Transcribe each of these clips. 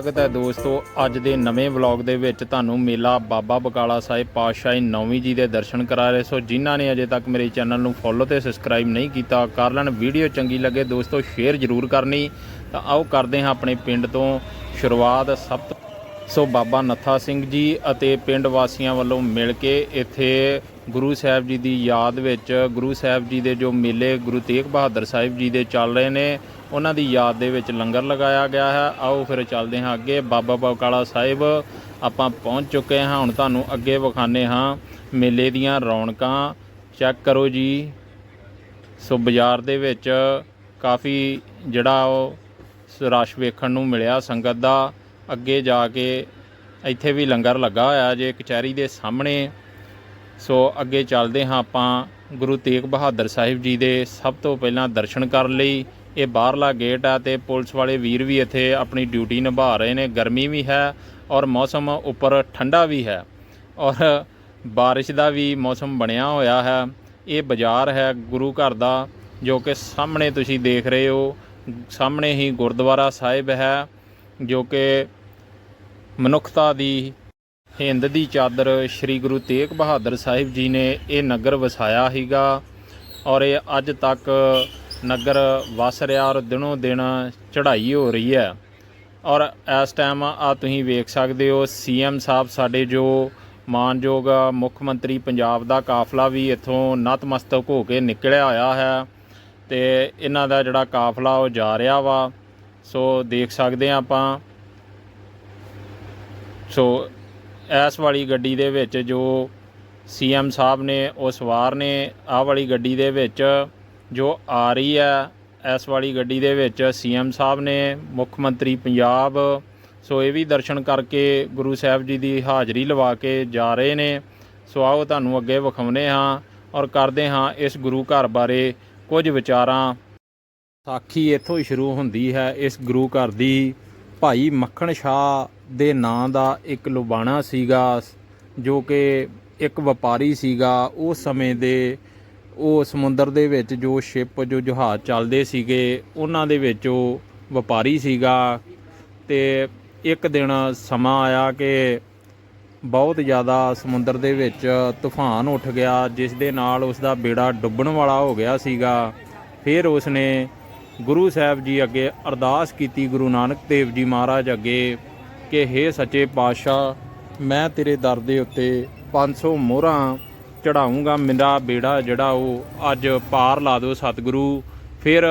ਸਵਾਗਤ ਹੈ ਦੋਸਤੋ। ਅੱਜ ਦੇ ਨਵੇਂ ਵਲੌਗ ਦੇ ਵਿੱਚ ਤੁਹਾਨੂੰ ਮੇਲਾ ਬਾਬਾ ਬਕਾਲਾ ਸਾਹਿਬ ਪਾਤਸ਼ਾਹੀ ਨੌਵੀਂ ਜੀ ਦੇ ਦਰਸ਼ਨ ਕਰਾ ਰਹੇ। ਸੋ ਜਿਨ੍ਹਾਂ ਨੇ ਅਜੇ ਤੱਕ ਮੇਰੇ ਚੈਨਲ ਨੂੰ ਫੋਲੋ ਤੇ ਸਬਸਕ੍ਰਾਈਬ ਨਹੀਂ ਕੀਤਾ, ਕਰ ਲੈਣ ਵੀਡੀਓ ਚੰਗੀ ਲੱਗੇ ਦੋਸਤੋ ਸ਼ੇਅਰ ਜ਼ਰੂਰ ਕਰਨੀ। ਤਾਂ ਆਓ ਕਰਦੇ ਹਾਂ ਆਪਣੇ ਪਿੰਡ ਤੋਂ ਸ਼ੁਰੂਆਤ। ਸਭ ਤੋਂ ਸੋ ਬਾਬਾ ਨੱਥਾ ਸਿੰਘ ਜੀ ਅਤੇ ਪਿੰਡ ਵਾਸੀਆਂ ਵੱਲੋਂ ਮਿਲ ਕੇ ਇੱਥੇ ਗੁਰੂ ਸਾਹਿਬ ਜੀ ਦੀ ਯਾਦ ਵਿੱਚ ਗੁਰੂ ਸਾਹਿਬ ਜੀ ਦੇ ਜੋ ਮੇਲੇ ਗੁਰੂ ਤੇਗ ਬਹਾਦਰ ਸਾਹਿਬ ਜੀ ਦੇ ਚੱਲ ਰਹੇ ਨੇ, ਉਹਨਾਂ ਦੀ ਯਾਦ ਦੇ ਵਿੱਚ ਲੰਗਰ ਲਗਾਇਆ ਗਿਆ ਹੈ। ਆਓ ਫਿਰ ਚੱਲਦੇ ਹਾਂ ਅੱਗੇ। ਬਾਬਾ ਬਕਾਲਾ ਸਾਹਿਬ, ਆਪਾਂ ਪਹੁੰਚ ਚੁੱਕੇ ਹਾਂ। ਹੁਣ ਤੁਹਾਨੂੰ ਅੱਗੇ ਵਿਖਾਣੇ ਹਾਂ ਮੇਲੇ ਦੀਆਂ ਰੌਣਕਾਂ। ਚੈੱਕ ਕਰੋ ਜੀ। ਸੋ ਬਾਜ਼ਾਰ ਦੇ ਵਿੱਚ ਕਾਫੀ ਜਿਹੜਾ ਉਹ ਰਸ਼ ਵੇਖਣ ਨੂੰ ਮਿਲਿਆ ਸੰਗਤ ਦਾ। ਅੱਗੇ ਜਾ ਕੇ ਇੱਥੇ ਵੀ ਲੰਗਰ ਲੱਗਾ ਹੋਇਆ ਜੇ ਕਚਹਿਰੀ ਦੇ ਸਾਹਮਣੇ। ਸੋ ਅੱਗੇ ਚੱਲਦੇ ਹਾਂ ਆਪਾਂ ਗੁਰੂ ਤੇਗ ਬਹਾਦਰ ਸਾਹਿਬ ਜੀ ਦੇ ਸਭ ਤੋਂ ਪਹਿਲਾਂ ਦਰਸ਼ਨ ਕਰਨ ਲਈ। ਇਹ ਬਾਹਰਲਾ ਗੇਟ ਆ ਤੇ ਪੁਲਿਸ ਵਾਲੇ ਵੀਰ ਵੀ ਇੱਥੇ ਆਪਣੀ ਡਿਊਟੀ ਨਿਭਾ ਰਹੇ ਨੇ। ਗਰਮੀ ਵੀ ਹੈ ਔਰ ਮੌਸਮ ਉੱਪਰ ਠੰਡਾ ਵੀ ਹੈ ਔਰ ਬਾਰਿਸ਼ ਦਾ ਵੀ ਮੌਸਮ ਬਣਿਆ ਹੋਇਆ ਹੈ। ਇਹ ਬਾਜ਼ਾਰ ਹੈ ਗੁਰੂ ਘਰ ਦਾ ਜੋ ਕਿ ਸਾਹਮਣੇ ਤੁਸੀਂ ਦੇਖ ਰਹੇ ਹੋ। ਸਾਹਮਣੇ ਹੀ ਗੁਰਦੁਆਰਾ ਸਾਹਿਬ ਹੈ ਜੋ ਕਿ ਮਨੁੱਖਤਾ ਦੀ ਹਿੰਦ ਦੀ ਚਾਦਰ ਸ੍ਰੀ ਗੁਰੂ ਤੇਗ ਬਹਾਦਰ ਸਾਹਿਬ ਜੀ ਨੇ ਇਹ ਨਗਰ ਵਸਾਇਆ ਹੀਗਾ ਔਰ ਇਹ ਅੱਜ ਤੱਕ ਨਗਰ ਵਸ ਰਿਹਾ ਔਰ ਦਿਨੋਂ ਦਿਨ ਚੜ੍ਹਾਈ ਹੋ ਰਹੀ ਹੈ। ਔਰ ਇਸ ਟਾਈਮ ਆ ਤੁਸੀਂ ਵੇਖ ਸਕਦੇ ਹੋ ਸੀਐਮ ਸਾਹਿਬ ਸਾਡੇ ਜੋ ਮਾਨਯੋਗ ਮੁੱਖ ਮੰਤਰੀ ਪੰਜਾਬ ਦਾ ਕਾਫਲਾ ਵੀ ਇੱਥੋਂ ਨਤਮਸਤਕ ਹੋ ਕੇ ਨਿਕਲਿਆ ਆਇਆ ਹੈ ਤੇ ਇਹਨਾਂ ਦਾ ਜਿਹੜਾ ਕਾਫਲਾ ਉਹ ਜਾ ਰਿਹਾ ਵਾ। ਸੋ ਦੇਖ ਸਕਦੇ ਹਾਂ ਆਪਾਂ। ਸੋ ਇਸ ਵਾਲੀ ਗੱਡੀ ਦੇ ਵਿੱਚ ਜੋ ਸੀਐਮ ਸਾਹਿਬ ਨੇ, ਉਹ ਸਵਾਰ ਨੇ, ਆਹ ਵਾਲੀ ਗੱਡੀ ਦੇ ਵਿੱਚ ਜੋ ਆ ਰਹੀ ਹੈ, ਇਸ ਵਾਲੀ ਗੱਡੀ ਦੇ ਵਿੱਚ ਸੀਐਮ ਸਾਹਿਬ ਨੇ, ਮੁੱਖ ਮੰਤਰੀ ਪੰਜਾਬ। ਸੋ ਇਹ ਵੀ ਦਰਸ਼ਨ ਕਰਕੇ ਗੁਰੂ ਸਾਹਿਬ ਜੀ ਦੀ ਹਾਜ਼ਰੀ ਲਵਾ ਕੇ ਜਾ ਰਹੇ ਨੇ। ਸੋ ਆਓ ਤੁਹਾਨੂੰ ਅੱਗੇ ਵਿਖਾਉਂਦੇ ਹਾਂ ਔਰ ਕਰਦੇ ਹਾਂ ਇਸ ਗੁਰੂ ਘਰ ਬਾਰੇ ਕੁਝ ਵਿਚਾਰਾਂ। ਸਾਖੀ ਇੱਥੋਂ ਹੀ ਸ਼ੁਰੂ ਹੁੰਦੀ ਹੈ। ਇਸ ਗੁਰੂ ਘਰ ਦੀ ਭਾਈ ਮੱਖਣ ਸ਼ਾਹ ਦੇ ਨਾਂ ਦਾ ਇੱਕ ਲੁਬਾਣਾ ਸੀਗਾ, ਜੋ ਕਿ ਇੱਕ ਵਪਾਰੀ ਸੀਗਾ। ਉਸ ਸਮੇਂ ਦੇ, ਉਹ ਸਮੁੰਦਰ ਦੇ ਵਿੱਚ ਜੋ ਸ਼ਿਪ, ਜੋ ਜਹਾਜ਼ ਚੱਲਦੇ ਸੀਗੇ, ਉਹਨਾਂ ਦੇ ਵਿੱਚ ਉਹ ਵਪਾਰੀ ਸੀਗਾ। ਤੇ ਇੱਕ ਦਿਨ ਸਮਾਂ ਆਇਆ ਕਿ ਬਹੁਤ ਜ਼ਿਆਦਾ ਸਮੁੰਦਰ ਦੇ ਵਿੱਚ ਤੂਫਾਨ ਉੱਠ ਗਿਆ, ਜਿਸ ਦੇ ਨਾਲ ਉਸ ਦਾ ਬੇੜਾ ਡੁੱਬਣ ਵਾਲਾ ਹੋ ਗਿਆ ਸੀਗਾ। ਫਿਰ ਉਸ ਨੇ ਗੁਰੂ ਸਾਹਿਬ ਜੀ ਅੱਗੇ ਅਰਦਾਸ ਕੀਤੀ ਗੁਰੂ ਨਾਨਕ ਦੇਵ ਜੀ ਮਹਾਰਾਜ ਅੱਗੇ ਕਿ ਹੇ ਸੱਚੇ ਪਾਤਸ਼ਾਹ, ਮੈਂ ਤੇਰੇ ਦਰ ਦੇ ਉੱਤੇ 500 ਮੋਹਰਾਂ ਚੜਾਉਂਗਾ ਮੇਰਾ ਬੇੜਾ ਜਿਹੜਾ ਉਹ ਅੱਜ ਪਾਰ ਲਾ ਦਿਓ ਸਤਿਗੁਰੂ। ਫਿਰ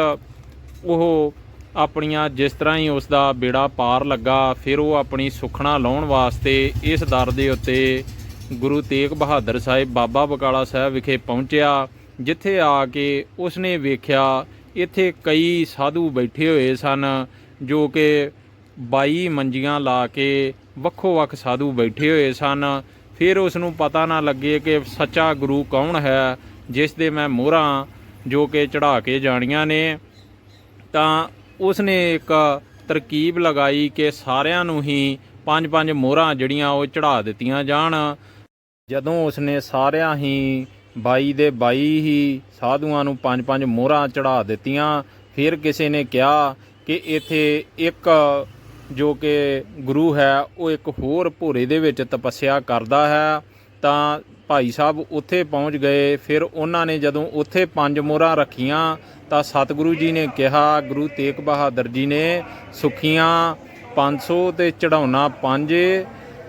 ਉਹ ਆਪਣੀਆਂ ਜਿਸ ਤਰ੍ਹਾਂ ਹੀ ਉਸ ਦਾ ਬੇੜਾ ਪਾਰ ਲੱਗਾ, ਫਿਰ ਉਹ ਆਪਣੀ ਸੁਖਣਾ ਲਾਉਣ ਵਾਸਤੇ ਇਸ ਦਰ ਦੇ ਉੱਤੇ ਗੁਰੂ ਤੇਗ ਬਹਾਦਰ ਸਾਹਿਬ ਬਾਬਾ ਬਕਾਲਾ ਸਾਹਿਬ ਵਿਖੇ ਪਹੁੰਚਿਆ, ਜਿੱਥੇ ਆ ਕੇ ਉਸਨੇ ਵੇਖਿਆ ਇੱਥੇ ਕਈ ਸਾਧੂ ਬੈਠੇ ਹੋਏ ਸਨ, ਜੋ ਕਿ 22 ਮੰਜੀਆਂ ਲਾ ਕੇ ਵੱਖੋ ਵੱਖ ਸਾਧੂ ਬੈਠੇ ਹੋਏ ਸਨ। ਫਿਰ ਉਸ ਨੂੰ ਪਤਾ ਨਾ ਲੱਗੇ ਕਿ ਸੱਚਾ ਗੁਰੂ ਕੌਣ ਹੈ, ਜਿਸ ਦੇ ਮੈਂ ਮੋਹਰਾਂ ਜੋ ਕਿ ਚੜਾ ਕੇ ਜਾਣੀਆਂ ਨੇ। ਤਾਂ ਉਸਨੇ ਇੱਕ ਤਰਕੀਬ ਲਗਾਈ ਕਿ ਸਾਰਿਆਂ ਨੂੰ ਹੀ ਪੰਜ ਪੰਜ ਮੋਹਰਾਂ ਜਿਹੜੀਆਂ ਉਹ ਚੜਾ ਦਿੱਤੀਆਂ ਜਾਣ। ਜਦੋਂ ਉਸਨੇ ਸਾਰਿਆਂ ਹੀ ਬਾਈ ਦੇ ਬਾਈ ਹੀ ਸਾਧੂਆਂ ਨੂੰ ਪੰਜ ਪੰਜ ਮੋਹਰਾਂ ਚੜਾ ਦਿੱਤੀਆਂ। ਫਿਰ ਕਿਸੇ ਨੇ ਕਿਹਾ ਕਿ ਇੱਥੇ ਇੱਕ ਜੋ ਕਿ ਗੁਰੂ ਹੈ, ਉਹ ਇੱਕ ਹੋਰ ਭੋਰੇ ਦੇ ਵਿੱਚ ਤਪੱਸਿਆ ਕਰਦਾ ਹੈ। ਤਾਂ ਭਾਈ ਸਾਹਿਬ ਉੱਥੇ ਪਹੁੰਚ ਗਏ। ਫਿਰ ਉਹਨਾਂ ਨੇ ਜਦੋਂ ਉੱਥੇ ਪੰਜ ਮੋਹਰਾਂ ਰੱਖੀਆਂ, ਤਾਂ ਸਤਿਗੁਰੂ ਜੀ ਨੇ ਕਿਹਾ, ਗੁਰੂ ਤੇਗ ਬਹਾਦਰ ਜੀ ਨੇ, ਸੁਖੀਆਂ 500 ਤੇ ਚੜਾਉਣਾ ਪੰਜ।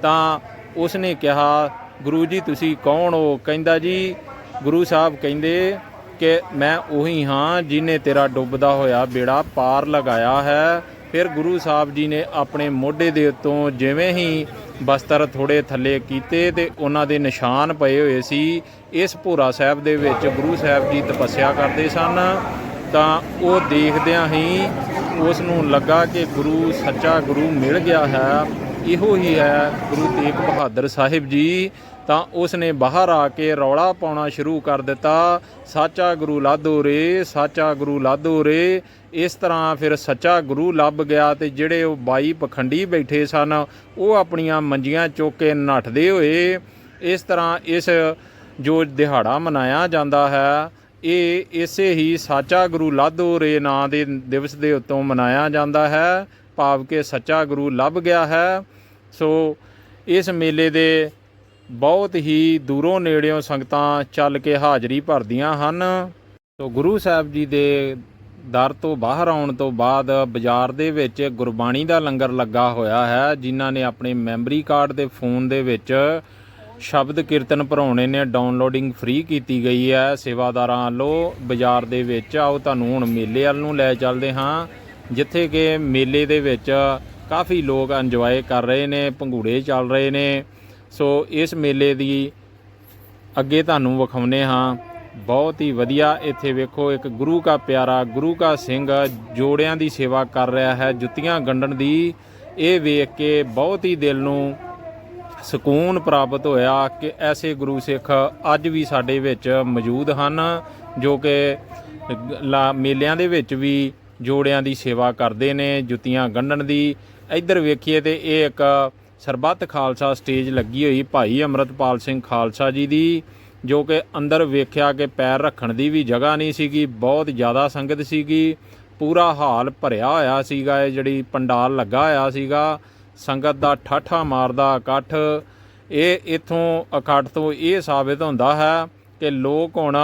ਤਾਂ ਉਸ ਨੇ ਕਿਹਾ, ਗੁਰੂ ਜੀ, ਤੁਸੀਂ ਕੌਣ ਹੋ? ਕਹਿੰਦਾ ਜੀ ਗੁਰੂ ਸਾਹਿਬ ਕਹਿੰਦੇ ਕਿ ਮੈਂ ਉਹੀ ਹਾਂ ਜਿਨੇ ਤੇਰਾ ਡੁੱਬਦਾ ਹੋਇਆ ਬੇੜਾ ਪਾਰ ਲਗਾਇਆ ਹੈ। ਫਿਰ ਗੁਰੂ ਸਾਹਿਬ ਜੀ ਨੇ ਆਪਣੇ ਮੋਢੇ ਦੇ ਉੱਤੋਂ ਜਿਵੇਂ ਹੀ ਬਸਤਰ ਥੋੜੇ ਥੱਲੇ ਕੀਤੇ ਤੇ ਉਹਨਾਂ ਦੇ ਨਿਸ਼ਾਨ ਪਏ ਹੋਏ ਸੀ, ਇਸ ਭੋਰਾ ਸਾਹਿਬ ਦੇ ਵਿੱਚ ਗੁਰੂ ਸਾਹਿਬ ਜੀ ਤਪੱਸਿਆ ਕਰਦੇ ਸਨ। ਤਾਂ ਉਹ ਦੇਖਦਿਆਂ ਹੀ ਉਸ ਨੂੰ ਲੱਗਾ ਕਿ ਗੁਰੂ, ਸੱਚਾ ਗੁਰੂ ਮਿਲ ਗਿਆ ਹੈ। ਇਹੋ ਹੀ ਹੈ ਗੁਰੂ ਤੇਗ ਬਹਾਦਰ ਸਾਹਿਬ ਜੀ। ਤਾਂ ਉਸ ਨੇ ਬਾਹਰ ਆ ਕੇ ਰੌਲਾ ਪਾਉਣਾ ਸ਼ੁਰੂ ਕਰ ਦਿੱਤਾ। ਸਾਚਾ ਗੁਰੂ ਲਾਧੋ ਰੇ, ਸਾਚਾ ਗੁਰੂ ਲਾਧੋ ਰੇ। ਇਸ ਤਰ੍ਹਾਂ ਫਿਰ ਸੱਚਾ ਗੁਰੂ ਲੱਭ ਗਿਆ ਤੇ ਜਿਹੜੇ ਉਹ ਬਾਈ ਪਖੰਡੀ ਬੈਠੇ ਸਨ, ਉਹ ਆਪਣੀਆਂ ਮੰਜੀਆਂ ਚੁੱਕ ਕੇ ਨੱਠਦੇ ਹੋਏ ਇਸ ਤਰ੍ਹਾਂ ਇਸ ਜੋ ਦਿਹਾੜਾ ਮਨਾਇਆ ਜਾਂਦਾ ਹੈ, ਇਹ ਇਸੇ ਹੀ ਸਾਚਾ ਗੁਰੂ ਲਾਧੋ ਰੇ ਨਾਂ ਦੇ ਦਿਵਸ ਦੇ ਉੱਤੋਂ ਮਨਾਇਆ ਜਾਂਦਾ ਹੈ। ਭਾਵ ਕੇ ਸੱਚਾ ਗੁਰੂ ਲੱਭ ਗਿਆ ਹੈ। ਸੋ ਇਸ ਮੇਲੇ ਦੇ ਬਹੁਤ ਹੀ ਦੂਰੋਂ ਨੇੜਿਓਂ ਸੰਗਤਾਂ ਚੱਲ ਕੇ ਹਾਜ਼ਰੀ ਭਰਦੀਆਂ ਹਨ। ਸੋ ਗੁਰੂ ਸਾਹਿਬ ਜੀ ਦੇ ਦਰ ਤੋਂ ਬਾਹਰ ਆਉਣ ਤੋਂ ਬਾਅਦ ਬਾਜ਼ਾਰ ਦੇ ਵਿੱਚ ਗੁਰਬਾਣੀ ਦਾ ਲੰਗਰ ਲੱਗਾ ਹੋਇਆ ਹੈ, ਜਿਨ੍ਹਾਂ ਨੇ ਆਪਣੇ ਮੈਮਰੀ ਕਾਰਡ ਦੇ ਫੋਨ ਦੇ ਵਿੱਚ ਸ਼ਬਦ ਕੀਰਤਨ ਭਰਾਉਣੇ ਨੇ, ਡਾਊਨਲੋਡਿੰਗ ਫ੍ਰੀ ਕੀਤੀ ਗਈ ਹੈ। ਸੇਵਾਦਾਰਾਂ ਵੱਲੋਂ ਬਾਜ਼ਾਰ ਦੇ ਵਿੱਚ ਆਓ, ਤੁਹਾਨੂੰ ਹੁਣ ਮੇਲੇ ਵੱਲ ਨੂੰ ਲੈ ਚੱਲਦੇ ਹਾਂ, ਜਿੱਥੇ ਕਿ ਮੇਲੇ ਦੇ ਵਿੱਚ ਕਾਫੀ ਲੋਕ ਇੰਜੋਏ ਕਰ ਰਹੇ ਨੇ, ਭੰਗੂੜੇ ਚੱਲ ਰਹੇ ਨੇ। ਸੋ ਇਸ ਮੇਲੇ ਦੀ ਅੱਗੇ ਤੁਹਾਨੂੰ ਵਿਖਾਉਨੇ ਹਾਂ। ਬਹੁਤ ਹੀ ਵਧੀਆ ਇੱਥੇ ਵੇਖੋ, ਇੱਕ ਗੁਰੂ ਕਾ ਪਿਆਰਾ, ਗੁਰੂ ਕਾ ਸਿੰਘ ਜੋੜਿਆਂ ਦੀ ਸੇਵਾ ਕਰ ਰਿਹਾ ਹੈ। ਜੁੱਤੀਆਂ ਗੰਢਣ ਦੀ ਇਹ ਵੇਖ ਕੇ ਬਹੁਤ ਹੀ ਦਿਲ ਨੂੰ ਸਕੂਨ ਪ੍ਰਾਪਤ ਹੋਇਆ ਕਿ ਐਸੇ ਗੁਰੂ ਸਿੱਖ ਅੱਜ ਵੀ ਸਾਡੇ ਵਿੱਚ ਮੌਜੂਦ ਹਨ, ਜੋ ਕਿ ਲਾ- ਮੇਲਿਆਂ ਦੇ ਵਿੱਚ ਵੀ ਜੋੜਿਆਂ ਦੀ ਸੇਵਾ ਕਰਦੇ ਨੇ, ਜੁੱਤੀਆਂ ਗੰਢਣ ਦੀ। ਇੱਧਰ ਵੇਖੀਏ ਤੇ ਇਹ ਇੱਕ ਸਰਬੱਤ ਖਾਲਸਾ ਸਟੇਜ ਲੱਗੀ ਹੋਈ ਭਾਈ ਅਮਰਤਪਾਲ ਸਿੰਘ ਖਾਲਸਾ ਜੀ ਦੀ, ਜੋ ਕਿ ਅੰਦਰ ਵੇਖਿਆ ਕਿ ਪੈਰ ਰੱਖਣ ਦੀ ਵੀ ਜਗ੍ਹਾ ਨਹੀਂ ਸੀਗੀ, ਬਹੁਤ ਜ਼ਿਆਦਾ ਸੰਗਤ ਸੀਗੀ, ਪੂਰਾ ਹਾਲ ਭਰਿਆ ਹੋਇਆ ਸੀਗਾ ਇਹ ਜਿਹੜੀ ਪੰਡਾਲ ਲੱਗਾ ਹੋਇਆ ਸੀਗਾ, ਸੰਗਤ ਦਾ ਠਾਠਾ ਮਾਰਦਾ ਇਕੱਠ। ਇਹ ਇਥੋਂ ਇਕੱਠ ਤੋਂ ਇਹ ਸਾਬਿਤ ਹੁੰਦਾ ਹੈ ਕਿ ਲੋਕ ਹੁਣ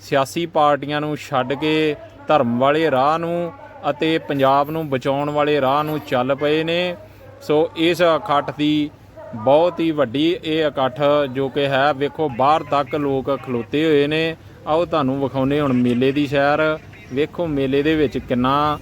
ਸਿਆਸੀ ਪਾਰਟੀਆਂ ਨੂੰ ਛੱਡ ਕੇ ਧਰਮ ਵਾਲੇ ਰਾਹ ਨੂੰ ਅਤੇ ਪੰਜਾਬ ਨੂੰ ਬਚਾਉਣ ਵਾਲੇ ਰਾਹ ਨੂੰ ਚੱਲ ਪਏ ਨੇ। ਸੋ ਇਸ ਇਕੱਠ ਦੀ ਬਹੁਤ ਹੀ ਵੱਡੀ ਇਹ ਇਕੱਠ ਜੋ ਕਿ ਹੈ, ਵੇਖੋ ਬਾਹਰ ਤੱਕ ਲੋਕ ਖਲੋਤੇ ਹੋਏ ਨੇ। ਆਓ ਤੁਹਾਨੂੰ ਵਿਖਾਉਨੇ ਹੁਣ ਮੇਲੇ ਦੀ ਸੈਰ। ਵੇਖੋ ਮੇਲੇ ਦੇ ਵਿੱਚ ਕਿੰਨਾ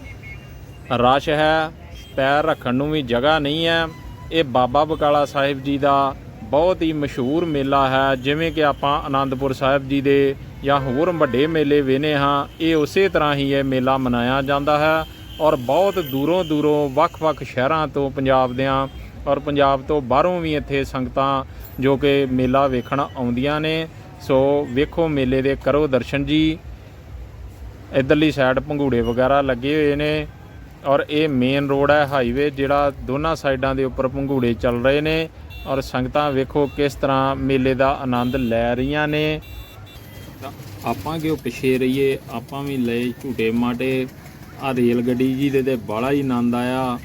ਰਸ਼ ਹੈ। ਪੈਰ ਰੱਖਣ ਨੂੰ ਵੀ ਜਗ੍ਹਾ ਨਹੀਂ ਹੈ। ਇਹ ਬਾਬਾ ਬਕਾਲਾ ਸਾਹਿਬ ਜੀ ਦਾ ਬਹੁਤ ਹੀ ਮਸ਼ਹੂਰ ਮੇਲਾ ਹੈ। ਜਿਵੇਂ ਕਿ ਆਪਾਂ ਆਨੰਦਪੁਰ ਸਾਹਿਬ ਜੀ ਦੇ ਜਾਂ ਹੋਰ ਵੱਡੇ ਮੇਲੇ ਵੇਨੇ ਹਾਂ, ਇਹ ਉਸੇ ਤਰ੍ਹਾਂ ਹੀ ਇਹ ਮੇਲਾ ਮਨਾਇਆ ਜਾਂਦਾ ਹੈ। ਔਰ ਬਹੁਤ ਦੂਰੋਂ ਦੂਰੋਂ ਵੱਖ-ਵੱਖ ਸ਼ਹਿਰਾਂ ਤੋਂ ਪੰਜਾਬ ਦਿਆਂ ਔਰ ਪੰਜਾਬ ਤੋਂ ਬਾਹਰੋਂ ਵੀ ਇੱਥੇ ਸੰਗਤਾਂ ਜੋ ਕਿ ਮੇਲਾ ਵੇਖਣ ਆਉਂਦੀਆਂ ਨੇ। ਸੋ ਵੇਖੋ ਮੇਲੇ ਦੇ ਕਰੋ ਦਰਸ਼ਨ ਜੀ। ਇਧਰਲੀ ਸਾਈਡ ਭੰਗੂੜੇ ਵਗੈਰਾ ਲੱਗੇ ਹੋਏ ਨੇ ਔਰ ਇਹ ਮੇਨ ਰੋਡ ਹੈ ਹਾਈਵੇ ਜਿਹੜਾ ਦੋਨਾਂ ਸਾਈਡਾਂ ਦੇ ਉੱਪਰ ਭੰਗੂੜੇ ਚੱਲ ਰਹੇ ਨੇ ਔਰ ਸੰਗਤਾਂ ਵੇਖੋ ਕਿਸ ਤਰ੍ਹਾਂ ਮੇਲੇ ਦਾ ਆਨੰਦ ਲੈ ਰਹੀਆਂ ਨੇ। ਆਪਾਂ ਕਿਉਂ ਪਿਛੇ ਰਹੀਏ? ਆਪਾਂ ਵੀ ਲਏ ਝੂਟੇ ਮਾਟੇ। ਆ ਰੇਲ ਗੱਡੀ ਜੀ ਦੇ ਤੇ ਬੜਾ ਹੀ ਆਨੰਦ ਆਇਆ।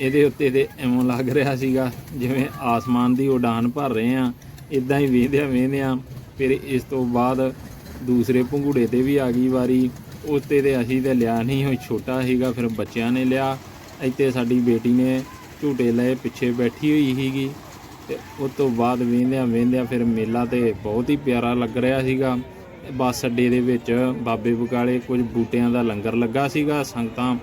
ਇਹਦੇ ਉੱਤੇ ਤੇ ਐਵੇਂ ਲੱਗ ਰਿਹਾ ਸੀਗਾ, ਜਿਵੇਂ ਆਸਮਾਨ ਦੀ ਉਡਾਨ ਭਰ ਰਹੇ ਆ ਇਦਾਂ ਹੀ ਵੇਂਦਿਆਂ ਵੇਂਦਿਆਂ ਫਿਰ ਇਸ ਤੋਂ ਬਾਅਦ ਦੂਸਰੇ ਭੰਗੂੜੇ ਤੇ ਵੀ ਆ ਗਈ ਵਾਰੀ। ਉੱਤੇ ਤੇ ਅਸੀਂ ਤੇ ਲਿਆ ਨਹੀਂ, ਉਹ ਛੋਟਾ ਸੀਗਾ, ਫਿਰ ਬੱਚਿਆਂ ਨੇ ਲਿਆ। ਇੱਥੇ ਸਾਡੀ ਬੇਟੀ ਨੇ ਝੂਟੇ ਲਏ, ਪਿੱਛੇ ਬੈਠੀ ਹੋਈ ਸੀਗੀ। ਤੇ ਉਸ ਤੋਂ ਬਾਅਦ ਵੇਂਦਿਆਂ ਵੇਂਦਿਆਂ ਫਿਰ ਮੇਲਾ ਤੇ ਬਹੁਤ ਹੀ ਪਿਆਰਾ ਲੱਗ ਰਿਹਾ ਸੀਗਾ। ਬੱਸ ਅੱਡੇ ਦੇ ਵਿੱਚ ਬਾਬੇ ਬਕਾਲੇ ਕੁਝ ਬੂਟਿਆਂ ਦਾ ਲੰਗਰ ਲੱਗਾ ਸੀਗਾ। ਸੰਗਤਾਂ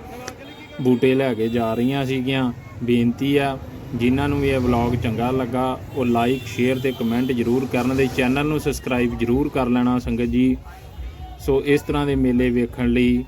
ਬੂਟੇ ਲੈ ਕੇ ਜਾ ਰਹੀਆਂ ਸੀਗੀਆਂ। ਬੇਨਤੀ ਆ, ਜਿਨ੍ਹਾਂ ਨੂੰ ਵੀ ਇਹ ਵਲੌਗ ਚੰਗਾ ਲੱਗਾ, ਉਹ ਲਾਈਕ ਸ਼ੇਅਰ ਤੇ ਕਮੈਂਟ ਜਰੂਰ ਕਰਨ ਦੇ। ਚੈਨਲ ਨੂੰ ਸਬਸਕ੍ਰਾਈਬ ਜਰੂਰ ਕਰ ਲੈਣਾ ਸੰਗਤ ਜੀ। ਸੋ ਇਸ ਤਰ੍ਹਾਂ ਦੇ ਮੇਲੇ ਵੇਖਣ ਲਈ